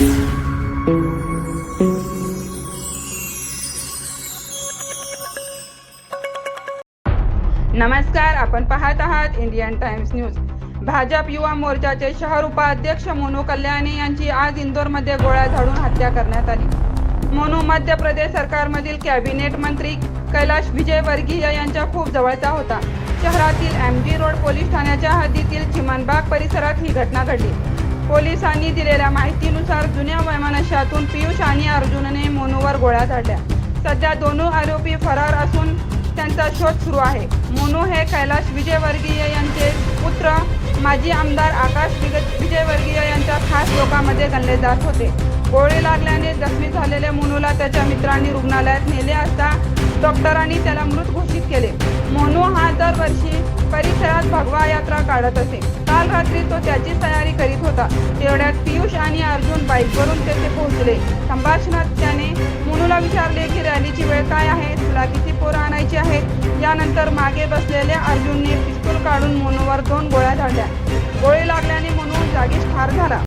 नमस्कार आपण पाहत आहात इंडियन टाइम्स न्यूज. भाजप युवा मोर्चाचे शहर उपाध्यक्ष मोनू कल्याणी यांची आज इंदोरमध्ये गोळ्या झाडून हत्या करण्यात आली. मोनू मध्य प्रदेश सरकारमधील कॅबिनेट मंत्री कैलाश विजयवर्गीय यांच्या खूप जवळचा होता. शहरातील एम जी रोड पोलीस ठाण्याच्या हद्दीतील चिमनबाग परिसरात ही घटना घडली. पोलिसांनी दिलेल्या माहितीनुसार जुन्या वैमानशातून पियुष आणि अर्जुनने मोनूवर गोळ्या झाडल्या. सध्या दोन्ही आरोपी फरार असून त्यांचा शोध सुरू आहे. मोनू हे कैलाश विजयवर्गीय यांचे पुत्र माजी आमदार आकाश विग- विजयवर्गीय यांच्या खास लोकांमध्ये गणले जात होते. गोळी लागल्याने जखमी झालेल्या मोनूला त्याच्या मित्रांनी रुग्णालयात नेले असता डॉक्टरांनी त्याला मृत घोषित केले. मोनू हा दरवर्षी परिसरात भगवा यात्रा काढत असे. काल रात्री तो त्याची तयारी करीत होता. तेवढ्यात पियुष आणि अर्जुन बाईकवरून तेथे पोहोचले. संभाषणात त्याने मोनूला विचारले की रॅलीची वेळ काय आहे? तुला किती पोरं आणायची आहेत? यानंतर मागे बसलेल्या अर्जुनने पिस्तूल काढून मोनूवर दोन गोळ्या झाडल्या.